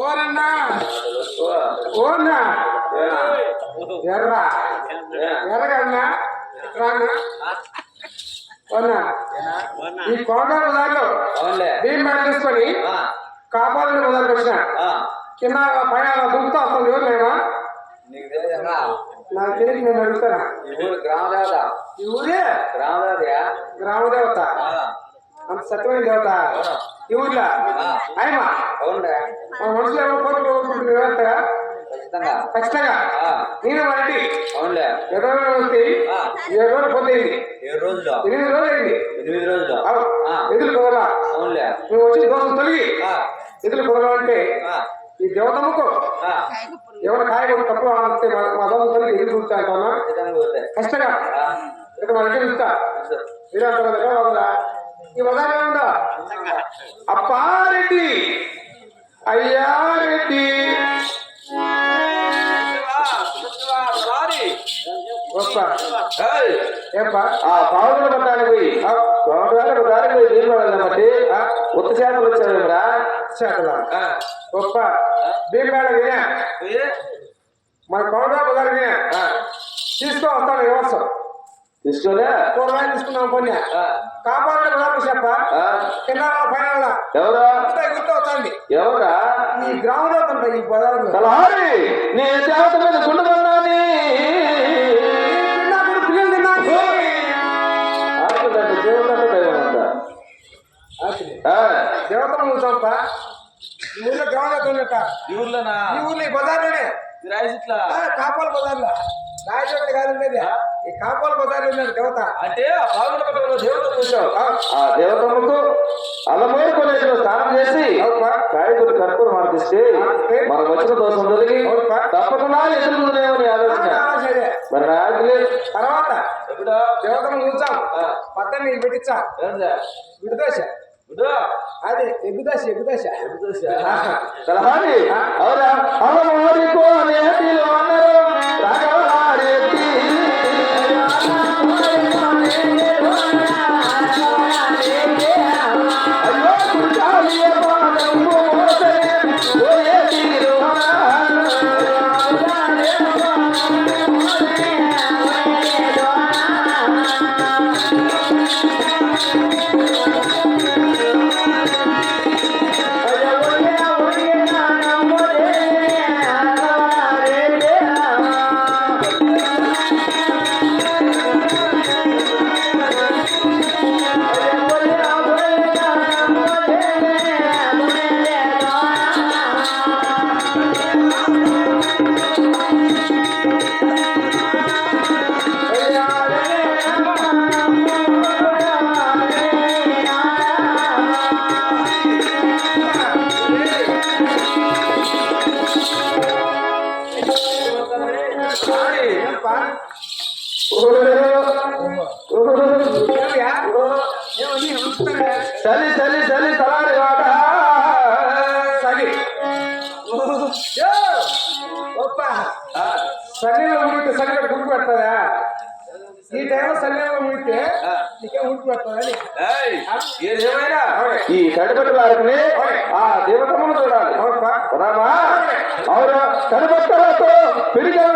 ఓరన్నా. ఓన్నా ఎర్ర. ఎర్రగన్నా రాన్నా ఓన్నా ఈ కొండల దాంట్లో భీమ్ బ్యాగ్ తీసుకొని కాపాలని మొదలు వచ్చిన కింద పైన దుంకుతా వస్తుంది ఎవరు నేనా నీకు తెలియదా? నేను అడుగుతానా? ఈ ఊరు గ్రామ దేవత ఈ ఊరే? గ్రామ దేవతయా గ్రామ దేవత ఆ, అంత సత్యమైన దేవత. ఈ ఊర్లో? ఆయమా అవునులే. మన మనుషులు ఎవరు కోరిక కోరుకుంటుంది వ్యవస్థగా ఖచ్చితంగా. నేను అవునులే. ఎర్ర రోజులు వస్తే ఆ, ఏడు రోజులు పోతుంది ఏడు రోజులు. ఎనిమిది రోజులు అయింది. ఎనిమిది రోజులు. అవు. ఆ, ఎదురు కుదరా అవునులే. నువ్వు వచ్చి దోషం తొలగి. ఎదురు కుదరా అంటే ఈ దేవతమ్మకు ఎవరు కాయకూడదు తప్పు ఆడితే మా దోషం తొలగి ఎదురు చూస్తా అంటున్నా ఖచ్చితంగా ఇక్కడ మన ఇంటికి చూస్తా. మీరు అంటారు ఈ బజార్ ఉందా అప్పారెడ్డి. ఏయ్, ఏప్పా? ఆ పావులు పట్టడానికి పోయి. పావులు దారికి పోయి నీళ్ళు పడాలి ఉత్త చేపలు వచ్చావేమరా చేతలా గొప్ప పోయి మన ఆ, తీసుకో వస్తాను వ్యవస్థ తీసుకోలే? కూరగాయలు తీసుకున్నాం కొన్ని కాపాడే బజార్ చెప్ప కింద పైన ఎవరా? గుర్తు వస్తుంది. ఎవరా? ఈ గ్రామంలో ఉంటాయి ఈ బజార్లో. తలహారి నీ దేవత మీద అంట. ఆ, దేవతలు చంప? ఈ ఊర్లో గ్రామంలో ఉన్నట్ట ఈ ఊర్లోనా? ఈ ఊర్లో ఈ బజార్లోనే. కాపాల బజార్లో. రాయచోట్ల కాదు ఉండేది ఈ కాపాల బజార్లో ఉన్నాడు దేవత. అంటే ఆ పాల్గొన పట్టణంలో దేవత చూసావు ఆ దేవతమ్మకు అల్లమూరు కొనేటిలో స్నానం చేసి కాయకుడు కర్పూరం మార్పిస్తే మనం వచ్చిన దోషం తొలగి తప్పకుండా ఎదుర్కొందేమని ఆలోచన. మరి లేదు. తర్వాత దేవతను పక్కన నీకు పెట్టించా? విడుదోశ? అదే అవునా అల్లమూరి కోనేటిలో అన్నారు రాఘవారెడ్డి చలి చలి చలి తలాడి వాట. సగి యో! గొప్ప సన్నీలో ముడితే గుర్తు పెడతారా ఈ టైంలో సన్నీలో ముడితే నీకేం ఏదేమైనా ఈ కడిపట్టు వారికి ఆ దేవతమ్మను చూడాలి. రామా? అవును? కడిపట్టలతో పిడిగా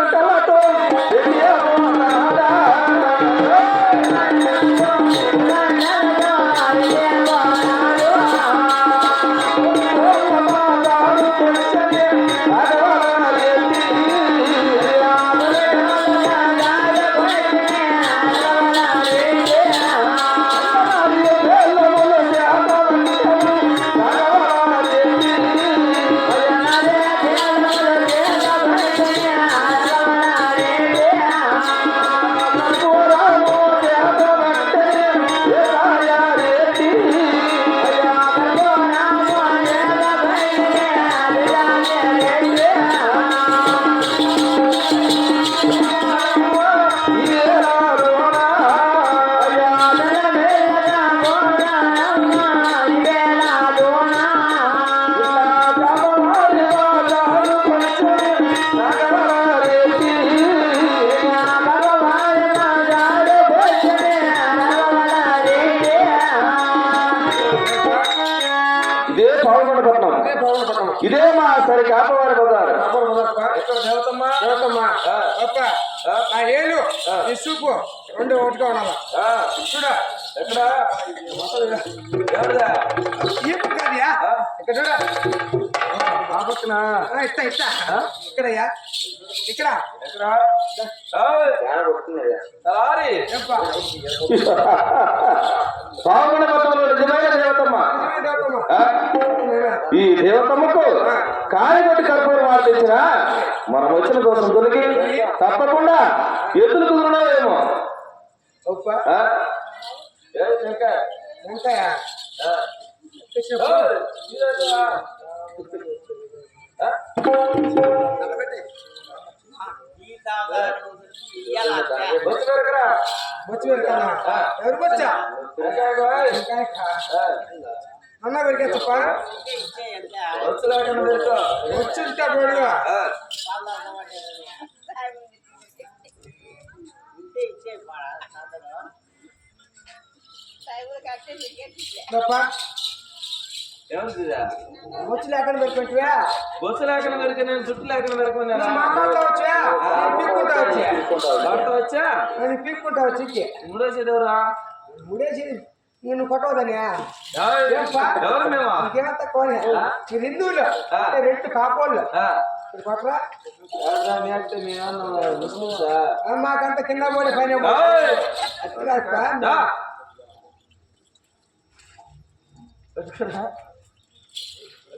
సరి కాపవారి బజారు. ఆ. ఏలు ఈ సూపు రెండు ఒకటిగా ఉండాలా? ఆ, చూడ. ఎక్కడ? ఇక్కడ చూడ. పక్కన ఇస్తా ఇస్తా. ఇక్కడయ్యా. ఇక్కడ. నిజమైన దేవతమ్మ? ఈ దేవతమ్మకు కాయగొట్టి కర్పూరం వార్తించిన మనం వచ్చిన కోసం దొరికి తప్పకుండా ఎదురు కుదురున్నాయేమో ఒప్ప. ఆ? ఏ శంకర్? వెంకయ్య ఎవరు బొచ్చా శంకర్ గోయ్. వెంకయ్య కా. ఆ. అన్న పెరిగే చెప్ప వచ్చలేక నువ్వు తెలుసా? వచ్చుంటా బోడుగా ఆ. వచ్చి లేకుండా పెట్టుకుంటువా? బొచ్చు లేకుండా మెరికి నేను చుట్టూ లేకుండా మెరుకున్నానా మాట్లాడుతూ వచ్చా? పీక్కుంటా వచ్చా? వాడితో వచ్చా? నేను పీక్కుంటా వచ్చి. మూడో ఎవరా ముడేసి నేను కొట్టవదని ఎవరు? మేము? ఇంకేమో తక్కువ మీరు హిందువులు. రెండు కాపోళ్ళు. కొట్టరా? నాన్న మాకంత కింద పోయి పైన ఓయ్!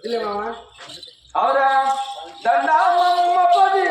దా. మామా అవురా పది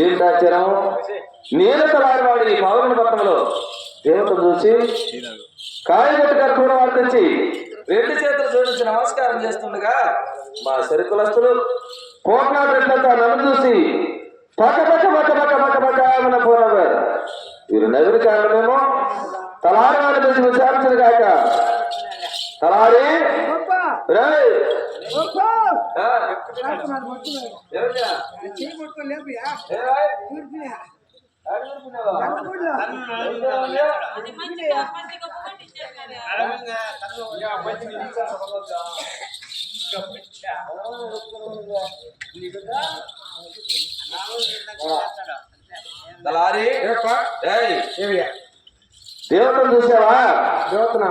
ఏంటి ఆశ్చర్యం నేను తలారివాడి పాల్గొన పట్టణంలో దేవత చూసి కాయగొట్టి కర్పూరం వర్తించి రెండు చేతులు జోడించి నమస్కారం చేస్తుండగా మా సరికులస్తులు కోట్నాడు రెడ్లంతా నన్ను చూసి పక్క పక్క పక్క పక్క పక్క పక్క మన పోనవారు వీరు నదులు కారణమేమో తలారి? వారి నుంచి విచారించదు కాక తలారి గొప్ప ఏమియా దేవతను చూసావా? దేవతన?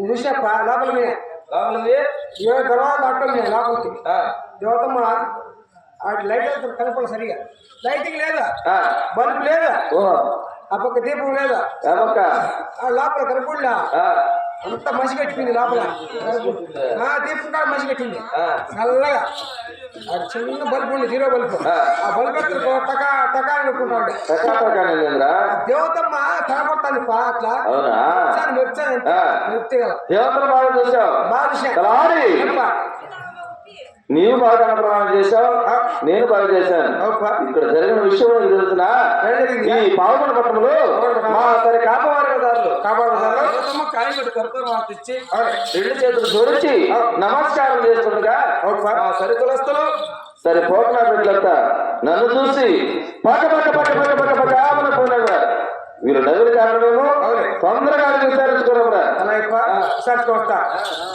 చూసాప్ప? లోపల రాములుంది? ఏ తర్వాత అట్టం లోపలికి. దేవతమ్మ? లైట్ కనపడాలి సరిగా. లైటింగ్ లేదా? ఆ, బల్బ్ లేదా? ఓ ఆ పక్క దీపం లేదా? ఆ లోపల కనపడలా అంత మసి కట్టింది లోపల. ఆ దీపం కాడ మసి కట్టింది. చల్లగా. ఆ చిన్న బల్బు ఉంది జీరో బల్బు. ఆ. బల్బు టకా టకా అనుకుంటాడు దేవతమ్మ కనపడతాను పా అట్లా. మెచ్చాను ఆ. మెచ్చగల దేవతలు బాగా చూసావు? బాగా. నీవు బాగా ప్రమాణం చేశావు. నేను బాగా చేశాను. ఇక్కడ జరిగిన విషయం జరిగింది? ఈ పావుగడ పట్టణంలో మా సరి కాపవారి దారులు కాపాడుతారు దేవతమ్మ కాయగడు కర్పూర మాట ఇచ్చి రెండు చేతులు జోడించి నమస్కారం చేస్తుండగా అవుపా. మా సరికులస్తులు సరే పోకనా బిడ్డలంతా నన్ను చూసి పక్క పక్క పక్క పక్క పక్క పక్క ఆమన పోయినగా వీరు నవ్వుల కారణమేమో అవును. తొందరగా విచారించుకోవడం సర్చుకొస్తా